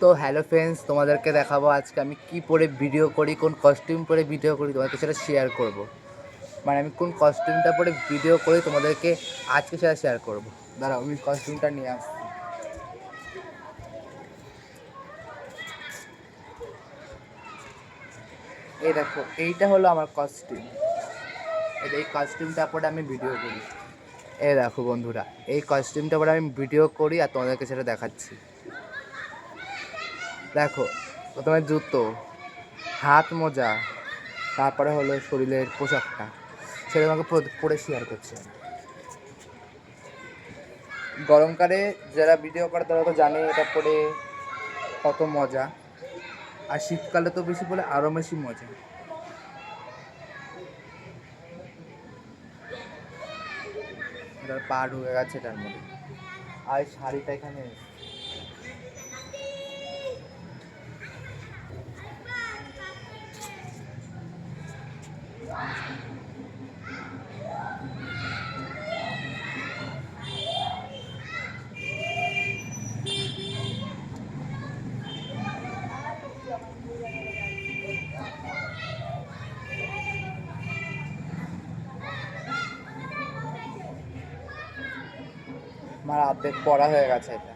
তো hello friends তোমাদেরকে দেখাবো আজকে আমি কি পরে ভিডিও করি, কোন কস্টিউম পরে ভিডিও করি, তোমাদেরকে সেটা শেয়ার করব। মানে আমি কোন কস্টিউমটা পরে ভিডিও করি, তোমাদেরকে আজকে সেটা শেয়ার করব। দাঁড়াও, আমি কস্টিউমটা নিয়ে আসছি। এই দেখো, এইটা হলো আমার কস্টিউম এই কস্টিউমটা পরে আমি ভিডিও করি। এই দেখো বন্ধুরা, এই কস্টিউমটা পরে আমি ভিডিও করি আর তোমাদেরকে সেটা দেখাচ্ছি। দেখো, প্রথমে জুতো, হাত মোজা, তারপরে হলো শরীরের পোশাকটা। সেটা আমাকে পরে শেয়ার করছে গরমকালে যারা ভিডিও করে তারা তো জানে এটা পরে কত মজা। আর শীতকালে তো বেশি বলে আরও বেশি মজা। পা ঢুকে গেছে এটার মধ্যে। আর শাড়িটা এখানে আমার অর্ধেক পড়া হয়ে গেছে এটা।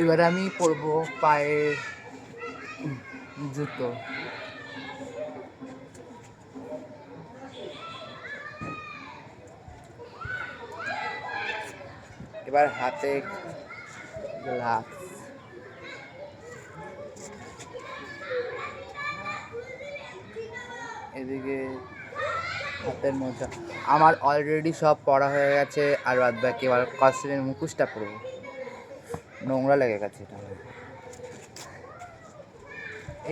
এবার আমি পরবো পায়ের জুতো। এবার হাতে গ্লাভস। এদিকে হাতের মোজা। আমার অলরেডি সব পড়া হয়ে গেছে আর বাদ বাকি এবার কস্টিউমের মুখোশটা পরবো নোংরা লেগে গেছে এটা।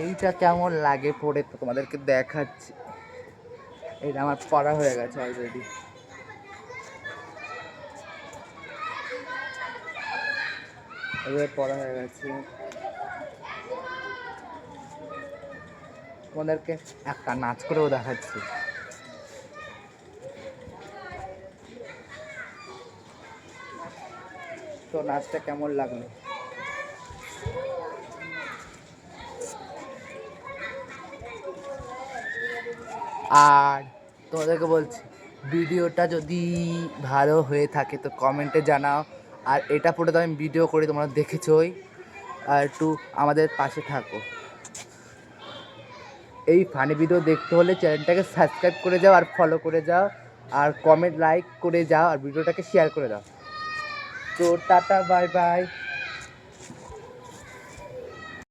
এইটা কেমন লাগে পড়ে তো তোমাদেরকে দেখাচ্ছি। এটা আমার পড়া হয়ে গেছে অলরেডি এবার পড়া হয়ে গেছে। তোমাদেরকে একটা নাচ করেও দেখাচ্ছি। তো নাচটা কেমন লাগল? আর তোমাদেরকে বলছি, ভিডিওটা যদি ভালো হয়ে থাকে তো কমেন্টে জানাও। আর এটা পরে তো আমি ভিডিও করে তোমরা দেখেছোই। আর একটু আমাদের পাশে থাকো। এই ফানি ভিডিও দেখতে হলে চ্যানেলটাকে সাবস্ক্রাইব করে যাও আর ফলো করে যাও আর কমেন্ট লাইক করে যাও আর ভিডিওটাকে শেয়ার করে দাও। তো টাটা বাই বাই